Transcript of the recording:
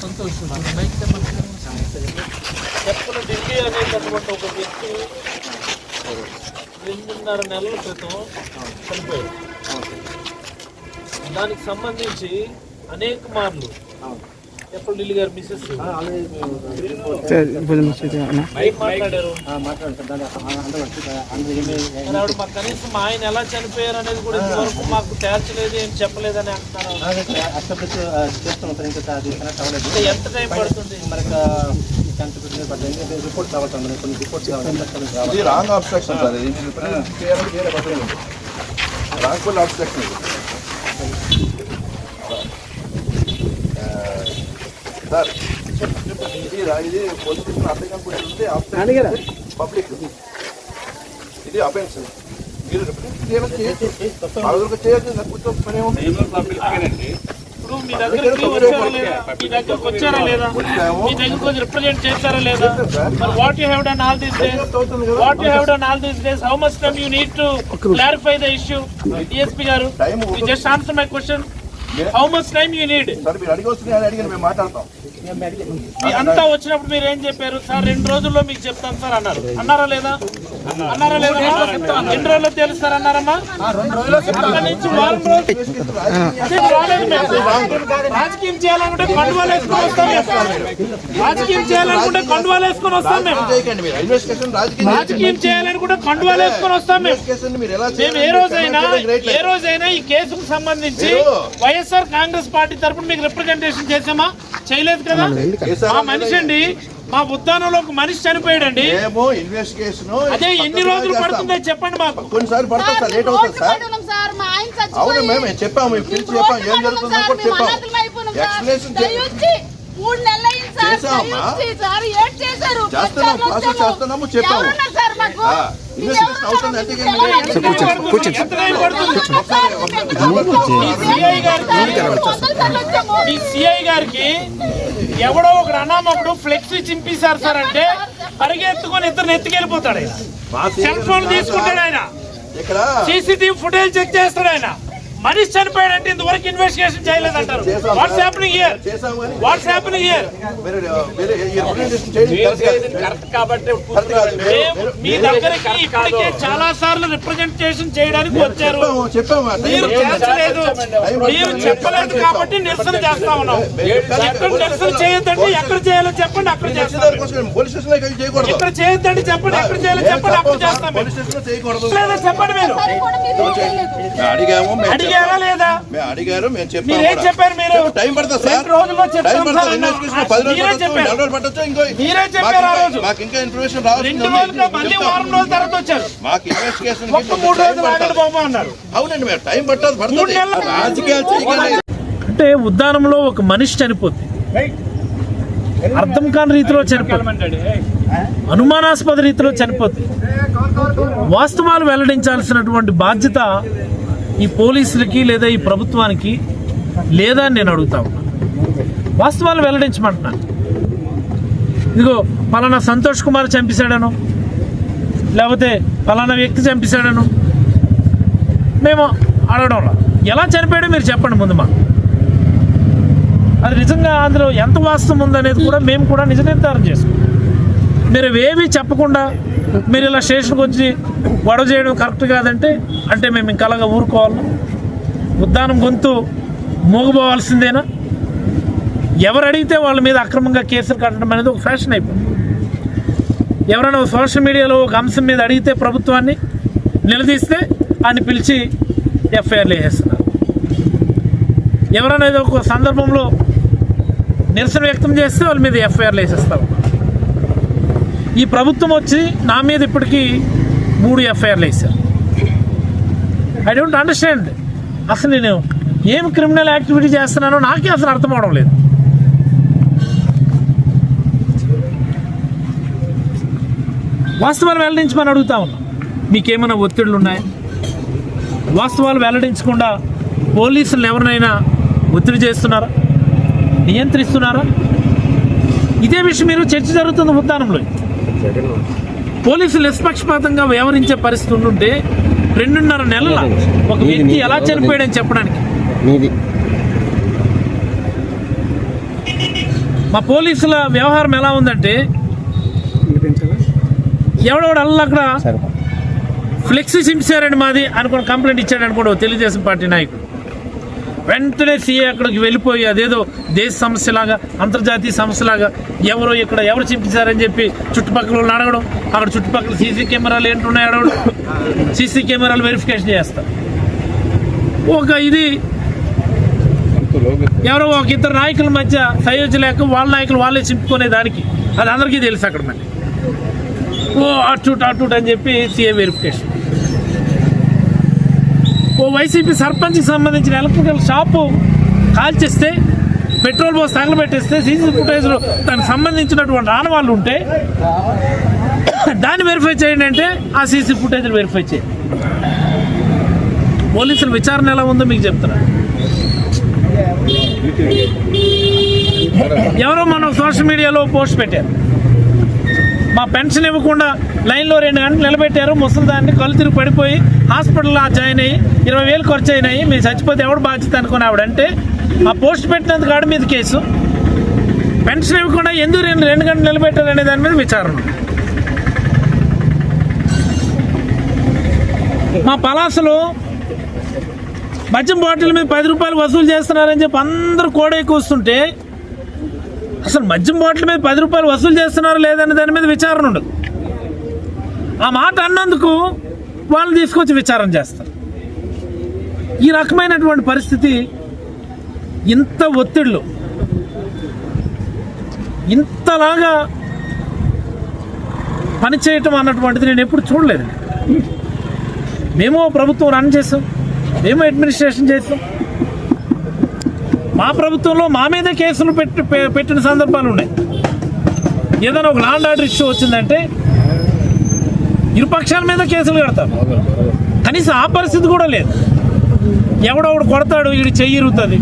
సంతోషం మైక్ ఢిల్లీ అనేటటువంటి ఒక వ్యక్తి రెండున్నర నెలల క్రితం చనిపోయాడు దానికి సంబంధించి అనేక మార్లు ఎప్పుడు ఢిల్లీ గారు మిస్సెస్ ఏం మాట్లాడారు మరి ఆవిడ మాకు కనీసం మా ఆయన ఎలా చనిపోయారు అనేది కూడా ఇంతవరకు మాకు తేల్చలేదు ఏం చెప్పలేదని అంటున్నారు ఎంత టైం పడుతుంది? మనకి రిపోర్ట్ కావాలి కొన్ని రిపోర్ట్స్ కావాలి ఇది wrong obstruction sir. Wrong full obstruction ఇది. ఇది అర్థం పబ్లిక్. ఇది అఫెన్స్. మీరు చేయొచ్చు? చేయొచ్చు పని ఇప్పుడు మీ దగ్గరికి వచ్చారా లేదా? మీ దగ్గరకు వచ్చారా లేదా? మీ దగ్గరకు వచ్చి రిప్రజెంట్ చేశారా లేదా? మరి what you have done all these days what you have done all these days how much time you need to clarify the issue DSP గారు time just answer my question how much time you need sir మీరు అడిగి వస్తుంది అని అడిగిన మేము మాట్లాడతాం. అంతా వచ్చినప్పుడు మీరు ఏం చెప్పారు? సార్ రెండు రోజుల్లో మీకు చెప్తాను సార్ అన్నారు. అన్నారా లేదా? అన్నారా లేదా? రెండు రోజుల్లో తెలుస్తారు అన్నారమ్మా? అక్కడి నుంచి వారం రోజులు. రాజకీయం చేయాలనుకుంటే కండువాలు వేసుకొని వస్తాం. రాజకీయం చేయాలనుకుంటే కండువాలు వేసుకొని వస్తాం మేము. రాజకీయ చేయాలనుకుంటే కండువాలు వేసుకొని వస్తాం మేము. ఏ రోజైనా ఏ రోజైనా ఈ కేసుకు సంబంధించి వైఎస్ఆర్ కాంగ్రెస్ పార్టీ తరపున మీకు రిప్రజెంటేషన్ చేసామా చేయలేదు కదా? మా మనిషి అండి మా ఉద్యానంలో ఒక మనిషి చనిపోయాడండి. ఏమో ఇన్వెస్టిగేషన్ అదే ఎన్ని రోజులు పడుతుందో చెప్పండి మాకు. కొన్నిసార్లు పడుతుంది సార్ లేట్ అవుతుంది సార్ అవును మేము చెప్పాము పిలిచి చెప్పాము ఏం జరుగుతుందో కూడా చెప్పాము. Explanation process. చేస్తున్నాము, చెప్పాము. సిఐ గారికి ఎవడో ఒక అనామకుడు ఫ్లెక్సీ చింపేశారు సార్ అంటే పరిగెత్తుకొని ఇద్దరు ఎత్తుకెళ్ళిపోతాడు ఆయన. సెల్ ఫోన్ తీసుకుంటాడు ఆయన. ఇక్కడ సీసీటీవీ ఫుటేజ్ చెక్ చేస్తాడు ఆయన. మనిషి చనిపోయాడంటే ఇంతవరకు ఇన్వెస్టిగేషన్ చేయలేదంటారు. వాట్స్. హ్యాపెనింగ్ కానీ వాట్స్ హ్యాపెనింగ్ మేము మీ దగ్గరికి ఇప్పటికే చాలా సార్లు రిప్రజెంటేషన్ చేయడానికి వచ్చారు. మీరు. చేర్చలేదు మీరు. చెప్పలేదు కాబట్టి నిరసన చేస్తా ఉన్నాం ఎక్కడ నిరసన చేయొద్దండి. ఎక్కడ చేయాలో చెప్పండి. అక్కడ చేస్తాం ఇక్కడ చేయొద్దండి చెప్పండి. ఎక్కడ చేయాలో చెప్పండి. అక్కడ చేస్తాం పోలీస్ స్టేషన్లో చేయకూడదు. లేదా చెప్పండి మీరు. అడిగాము. అడిగారా లేదా? మేము అడిగారు మేము చెప్పాము మీరేం కూడా. చెప్పారు మీరు? టైం పడుతుంది సార్. రెండు రోజుల్లో చెప్తాం టైం పడుతుంది సార్ ఇన్వెస్టిగేషన్ పది రోజులు మీరే పట్టొచ్చు చెప్పారు. నెల రోజులు పట్టొచ్చు ఇంకో? మీరే చెప్పారు మాకు ఆ ఇంకా- రోజు. మాకు ఇంకా ఇన్ఫర్మేషన్ రావాలి రెండు రోజులుగా మళ్ళీ వారం రోజుల తర్వాత వచ్చారు. మాకు ఇన్వెస్టిగేషన్ ఒక్క మూడు రోజులు ఆగండి బాబు అన్నారు. అవునండి మేము టైం పట్టదు మూడు పడుతుంది నెలలు రాజకీయాలు చేయకండి అంటే ఉద్యానంలో ఒక మనిషి చనిపోతుంది అర్థం కాని రీతిలో చనిపోతుంది అనుమానాస్పద రీతిలో చనిపోతుంది వాస్తవాలు వెల్లడించాల్సినటువంటి బాధ్యత ఈ పోలీసులకి లేదా ఈ ప్రభుత్వానికి లేదా అని నేను అడుగుతా ఉన్నా. వాస్తవాలు వెల్లడించమంటున్నాను ఇదిగో పలానా సంతోష్ కుమార్ చంపేశాడను లేకపోతే పలానా వ్యక్తి చంపేశాడను. మేము అడగడంలో ఎలా చనిపోయాడో మీరు చెప్పండి ముందు మాకు. అది నిజంగా అందులో ఎంత వాస్తవం ఉందనేది కూడా మేము కూడా నిజ నిర్ధారణ చేసుకుంటాం. మీరు ఏవి చెప్పకుండా మీరు ఇలా స్టేషన్కి వచ్చి గొడవ చేయడం కరెక్ట్ కాదంటే అంటే మేము ఇంకా అలాగా ఊరుకోవాలి? ఉద్దానం గొంతు మూగబోవాల్సిందేనా? ఎవరు అడిగితే వాళ్ళ మీద అక్రమంగా కేసులు కట్టడం అనేది ఒక ఫ్యాషన్ అయిపోయింది. ఎవరైనా సోషల్ మీడియాలో ఒక అంశం మీద అడిగితే ప్రభుత్వాన్ని నిలదీస్తే అని పిలిచి ఎఫ్ఐఆర్లు వేసేస్తున్నారు. ఎవరైనా ఏదో ఒక సందర్భంలో నిరసన వ్యక్తం చేస్తే వాళ్ళ మీద ఎఫ్ఐఆర్లు వేసేస్తారు. ఈ ప్రభుత్వం వచ్చి నా మీద ఇప్పటికీ మూడు ఎఫ్ఐఆర్లు వేశారు. ఐ డోంట్ అండర్స్టాండ్ అసలు నేను ఏం క్రిమినల్ యాక్టివిటీ చేస్తున్నానో నాకే అసలు అర్థం అవడం లేదు. వాస్తవాలు వెల్లడించమని అడుగుతా ఉన్నా. మీకేమైనా ఒత్తిళ్ళు ఉన్నాయా? వాస్తవాలు వెల్లడించకుండా పోలీసులు ఎవరినైనా ఒత్తిడి చేస్తున్నారా? నియంత్రిస్తున్నారా? ఇదే విషయం మీరు చర్చ జరుగుతుంది ఉద్దానంలో. పోలీసులు నిష్పక్షపాతంగా వ్యవహరించే పరిస్థితి ఉంటుంటే రెండున్నర నెలల ఒక వ్యక్తి ఎలా చనిపోయాడని చెప్పడానికి? మా పోలీసుల వ్యవహారం ఎలా ఉందంటే ఎవడెవడు అల్ల అక్కడ ఫ్లెక్సీ చింపారండి మాది అనుకుని కంప్లైంట్ ఇచ్చాడు అనుకోడు తెలుగుదేశం పార్టీ నాయకుడు. వెంటనే సీఏ అక్కడికి వెళ్ళిపోయి అదేదో దేశ సమస్యలాగా అంతర్జాతీయ సమస్యలాగా ఎవరో ఇక్కడ ఎవరు చింపించారని చెప్పి చుట్టుపక్కల అడగడం అక్కడ చుట్టుపక్కల సీసీ కెమెరాలు ఏంటున్నాయి అడగడం సీసీ కెమెరాలు వెరిఫికేషన్ చేస్తారు ఒక ఇది ఎవరో ఒక ఇద్దరు నాయకుల మధ్య సయోధ్య లేక వాళ్ళ నాయకులు వాళ్ళే చింపుకునే దానికి. అది అందరికీ తెలుసు అక్కడ మనకి ఓ అటు అటు అని చెప్పి సీఏ వెరిఫికేషన్ ఓ వైసీపీ సర్పంచ్కి సంబంధించిన ఎలక్ట్రికల్ షాపు కాల్చేస్తే పెట్రోల్ పోసి తగలబెట్టేస్తే సీసీ ఫుటేజ్లో దానికి సంబంధించినటువంటి ఆనవాళ్ళు ఉంటే దాన్ని వెరిఫై చేయండి అంటే ఆ సీసీ ఫుటేజ్లు వెరిఫై చేయండి పోలీసుల విచారణ ఎలా ఉందో మీకు చెప్తున్నా. ఎవరో మనం సోషల్ మీడియాలో పోస్ట్ పెట్టారు. మా పెన్షన్ ఇవ్వకుండా లైన్లో రెండు గంటలు నిలబెట్టారు ముసలిదాన్ని కళ్ళు తిరిగి పడిపోయి హాస్పిటల్లో జాయిన్ అయ్యి ఇరవై వేలు ఖర్చు అయినాయి. మీరు చచ్చిపోతే ఎవడు బాధ్యత అనుకుని ఆవిడంటే ఆ పోస్ట్ పెట్టినందుకు ఆడ మీద కేసు. పెన్షన్ ఇవ్వకుండా ఎందుకు రెండు రెండు గంటలు నిలబెట్టారు అనే దాని మీద విచారణ. మా పలాసలో మద్యం బాటిల్ మీద పది రూపాయలు వసూలు చేస్తున్నారని చెప్పి అందరూ కోడే కూస్తుంటే అసలు మద్యం బాటిల్ మీద పది రూపాయలు వసూలు చేస్తున్నారా లేదనే దాని మీద విచారణ ఉండదు. ఆ మాట అన్నందుకు వాళ్ళు తీసుకొచ్చి విచారణ చేస్తారు. ఈ రకమైనటువంటి పరిస్థితి ఇంత ఒత్తిళ్ళు ఇంతలాగా పనిచేయటం అన్నటువంటిది నేను ఎప్పుడు చూడలేదు మేము ప్రభుత్వం రన్ చేసాం మేము అడ్మినిస్ట్రేషన్ చేసాం. మా ప్రభుత్వంలో మా మీద కేసులు పెట్టి పెట్టిన సందర్భాలు ఉన్నాయి. ఏదైనా ఒక లాండ్ ఆర్డర్ ఇష్యూ వచ్చిందంటే ఇరుపక్షాల మీద కేసులు కడతారు. కనీసం ఆ పరిస్థితి కూడా లేదు. ఎవడో ఒకడు కొడతాడు వీడి చెయ్యి ఇరుగుతుంది.